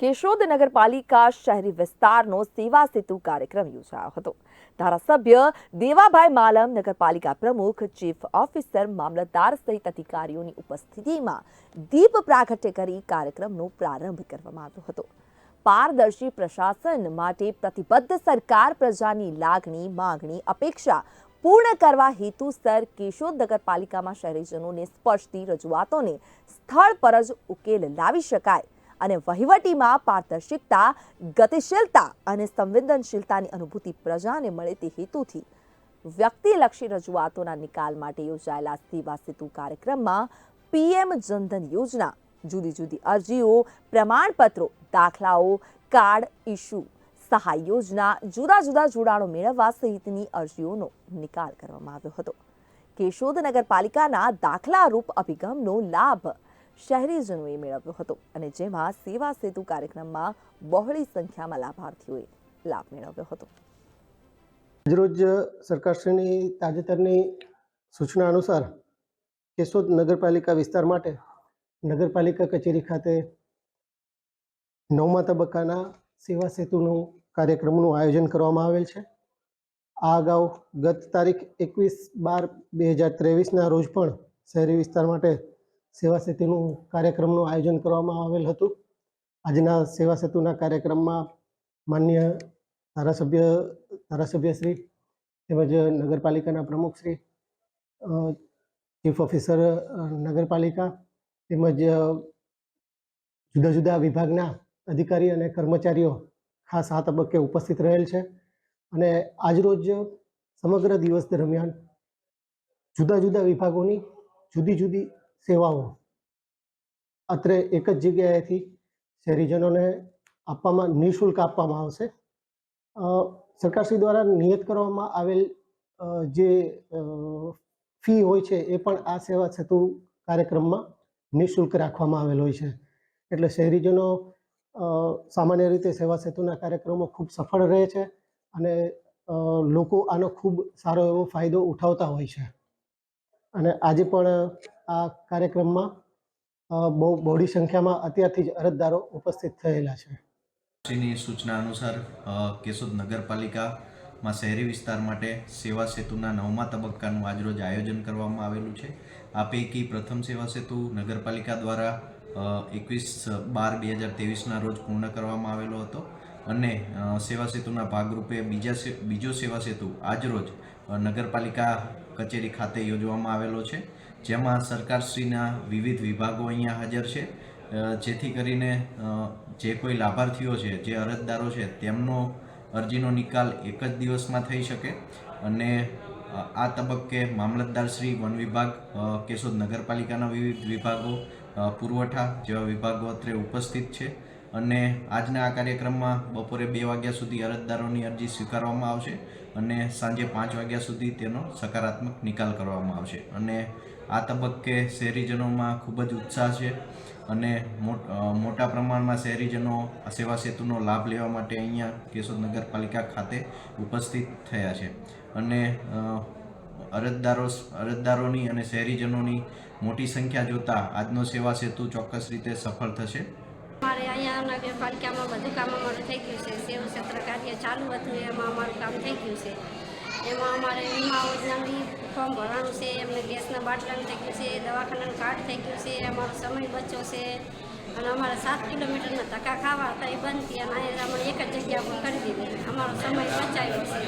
કેશોદ નગરપાલિકા શહેરી વિસ્તારનો સેવા સેતુ કાર્યક્રમ યોજાયો હતો. ધારાસભ્ય દેવાભાઈ માલમ, નગરપાલિકા પ્રમુખ, ચીફ ઓફિસર, મામલતદાર સહિત અધિકારીઓની ઉપસ્થિતિમાં દીપ પ્રાગટ્ય કરી કાર્યક્રમનો પ્રારંભ કરવામાં આવ્યો હતો. પારદર્શી પ્રશાસન માટે પ્રતિબદ્ધ સરકાર પ્રજાની લાગણી, માંગણી, અપેક્ષા પૂર્ણ કરવા હેતુસર કેશોદ નગરપાલિકામાં શહેરીજનોને સ્પર્શતી રજૂઆતોને સ્થળ પર જ ઉકેલ લાવી શકાય અને વહીવટીમાં પારદર્શિકતા, ગતિશીલતા અને સંવેદનશીલતાની અનુભૂતિ પ્રજાને મળે તે હેતુથી વ્યક્તિલક્ષી રજૂઆતોના નિકાલ માટે યોજાયેલા સેવા સેતુ કાર્યક્રમમાં પીએમ જનધન યોજના, જુદી જુદી અરજીઓ, પ્રમાણપત્રો, દાખલાઓ, કાર્ડ ઇશ્યુ, સહાય યોજના, જુદા જુદા જોડાણો મેળવવા સહિતની અરજીઓનો નિકાલ કરવામાં આવ્યો હતો. કેશોદ નગરપાલિકાના દાખલારૂપ અભિગમનો લાભ શહેરીજનોએ મેળવ્યો હતો અને જેમાં સેવા સેતુ કાર્યક્રમમાં બહોળી સંખ્યામાં લાભાર્થીઓએ લાભ મેળવ્યો હતો. આજરોજ સરકારશ્રીની તાજેતરની સૂચના અનુસાર કેશોદ નગરપાલિકા વિસ્તાર માટે નગરપાલિકા કચેરી ખાતે નવમા તબક્કાના સેવા સેતુનું કાર્યક્રમનું આયોજન કરવામાં આવેલ છે. આ અગાઉ ગત તારીખ એકવીસ બાર બે હજાર ત્રેવીસના રોજ પણ શહેરી વિસ્તાર માટે સેવા સેતુનું કાર્યક્રમનું આયોજન કરવામાં આવેલ હતું. આજના સેવા સેતુના કાર્યક્રમમાં માન્ય ધારાસભ્ય ધારાસભ્યશ્રી તેમજ નગરપાલિકાના પ્રમુખશ્રી ચીફ ઓફિસર નગરપાલિકા તેમજ જુદા જુદા વિભાગના અધિકારી અને કર્મચારીઓ ખાસ આ તબક્કે ઉપસ્થિત રહેલ છે. અને આજરોજ સમગ્ર દિવસ દરમિયાન જુદા જુદા વિભાગોની જુદી જુદી સેવાઓ. અત્રે એક જ જગ્યાએથી શહેરીજનોને આપવામાં, નિઃશુલ્ક આપવામાં આવશે. સરકારશ્રી દ્વારા નિયત કરવામાં આવેલ જે ફી હોય છે, એ પણ આ સેવા સેતુ કાર્યક્રમમાં નિઃશુલ્ક રાખવામાં આવેલ હોય છે. એટલે શહેરીજનો સામાન્ય રીતે સેવા સેતુના કાર્યક્રમો ખૂબ સફળ રહે છે અને લોકો આનો ખૂબ સારો એવો ફાયદો ઉઠાવતા હોય છે. અને આજે પણ આ કાર્યક્રમમાં બહુ બહોળી સંખ્યામાં અત્યારથી જ અરજદારો ઉપસ્થિત થયેલા છે. શ્રીની સૂચના અનુસાર કેશોદ નગરપાલિકામાં શહેરી વિસ્તાર માટે સેવા સેતુના નવમા તબક્કાનું આજરોજ આયોજન કરવામાં આવેલું છે. આ પૈકી પ્રથમ સેવા સેતુ નગરપાલિકા દ્વારા એકવીસ બાર બે હજાર ત્રેવીસના રોજ પૂર્ણ કરવામાં આવેલો હતો અને સેવા સેતુના ભાગરૂપે બીજા બીજો સેવા સેતુ આજરોજ નગરપાલિકા કચેરી ખાતે યોજવામાં આવેલો છે. જેમાં સરકારશ્રીના વિવિધ વિભાગો અહીંયા હાજર છે. જેથી કરીને જે કોઈ લાભાર્થીઓ છે, જે અરજદારો છે, તેમનો અરજીનો નિકાલ એક જ દિવસમાં થઈ શકે. અને આ તબક્કે મામલતદાર શ્રી, વન વિભાગ કેશોદ નગરપાલિકાના વિવિધ વિભાગો પુરવઠા જેવા વિભાગો અત્રે ઉપસ્થિત છે. અને આજના આ કાર્યક્રમમાં બપોરે બે વાગ્યા સુધી અરજદારોની અરજી સ્વીકારવામાં આવશે અને સાંજે પાંચ વાગ્યા સુધી તેનો સકારાત્મક નિકાલ કરવામાં આવશે. અને આ તબક્કે શહેરીજનોમાં ખૂબ જ ઉત્સાહ છે અને મોટ- પ્રમાણમાં શહેરીજનો આ સેવા સેતુનો લાભ લેવા માટે અહીંયા કેશોદ નગરપાલિકા ખાતે ઉપસ્થિત થયા છે. અને અરજદારો, અરજદારોની અને શહેરીજનોની મોટી સંખ્યા જોતા આજનો સેવા સેતુ ચોક્કસ રીતે સફળ થશે. અમારે અહીંયા નગરપાલિકામાં બધું કામ અમારું થઈ ગયું છે. સેવ ક્ષેત્ર કાર્ય ચાલુ હતું, એમાં અમારું કામ થઈ ગયું છે. એમાં અમારે વીમા યોજનાની ફોર્મ ભરવાનું છે, એમને ગેસના બાટલાનું થઈ ગયું છે, દવાખાનાનું કાર્ડ થઈ ગયું છે, અમારો સમય બચ્યો છે. અને અમારે સાત કિલોમીટરના ધક્કા ખાવા હતા, એ બંધ થયા અને અમને એક જ જગ્યા પર કરી દીધી. અમારો સમય બચાવ્યો છે.